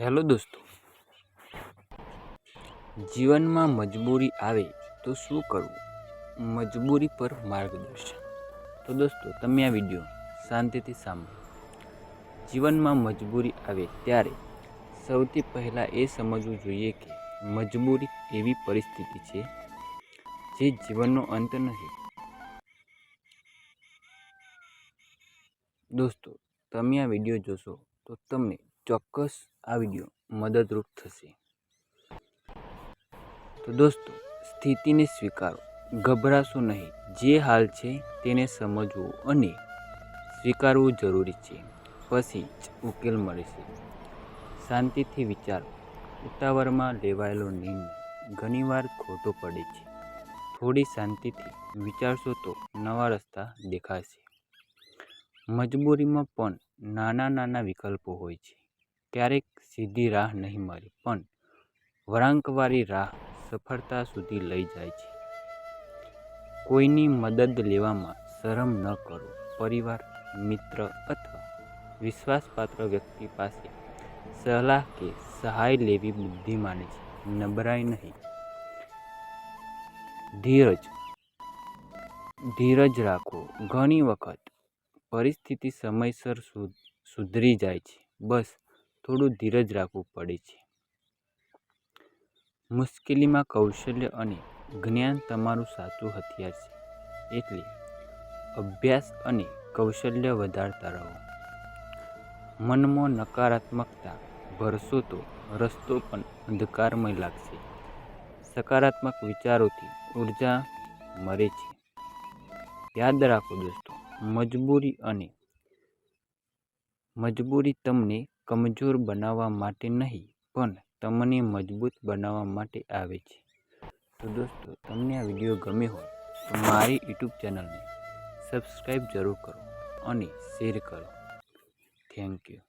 Hello દોસ્તો. જીવનમાં મજબૂરી આવે તો શું કરવું? મજબૂરી પર માર્ગદર્શન. તો દોસ્તો, તમે આ વીડિયો શાંતિથી સાંભળો. જીવનમાં મજબૂરી આવે ત્યારે સૌથી પહેલાં એ સમજવું જોઈએ કે મજબૂરી એવી પરિસ્થિતિ છે જે જીવનનો અંત નથી. દોસ્તો, તમે આ વીડિયો જોશો તો તમને ચોક્કસ આ વીડિયો મદદરૂપ થશે. તો દોસ્તો, સ્થિતિને સ્વીકારો. ગભરાશો નહીં. જે હાલ છે તેને સમજવું અને સ્વીકારવું જરૂરી છે. પછી જ ઉકેલ મળે છે શાંતિથી વિચારો. ઉતાવળમાં લેવાયેલો નિર્ણય ઘણીવાર ખોટો પડે છે. થોડી શાંતિથી વિચારશો તો નવા રસ્તા દેખાશે. મજબૂરીમાં પણ નાના નાના વિકલ્પો હોય છે. ક્યારેક સીધી રાહ નહીં મળે, પણ વળાંકવાળી રાહ સફળતા સુધી લઈ જાય છે. કોઈની મદદ લેવામાં શરમ ન કરો, પરિવાર, મિત્ર અથવા વિશ્વાસપાત્ર વ્યક્તિ પાસે સલાહ કે સહાય લેવી બુદ્ધિમાની છે. નબળાઈ નહીં. ધીરજ. ધીરજ રાખો. ઘણી વખત પરિસ્થિતિ સમયસર સુધ સુધરી જાય છે. બસ થોડું ધીરજ રાખવું પડે છે. મુશ્કેલીમાં કૌશલ્ય અને જ્ઞાન તમારું સાચું હથિયાર છે. એટલે અભ્યાસ અને કૌશલ્ય વધારતા રહો. મનમાં નકારાત્મકતા ભરશો તો રસ્તો પણ અંધકારમય લાગશે. સકારાત્મક વિચારોથી ઊર્જા મળે છે. યાદ રાખો દોસ્તો, મજબૂરી અને મજબૂરી તમને કમજોર બનાવવા માટે નહીં, પણ તમને મજબૂત બનાવવા માટે આવે છે. તો દોસ્તો, તમને આ વીડિયો ગમ્યો હોય, તો મારી યુટ્યુબ ચેનલને સબસ્ક્રાઈબ જરૂર કરો અને શેર કરો. Thank you.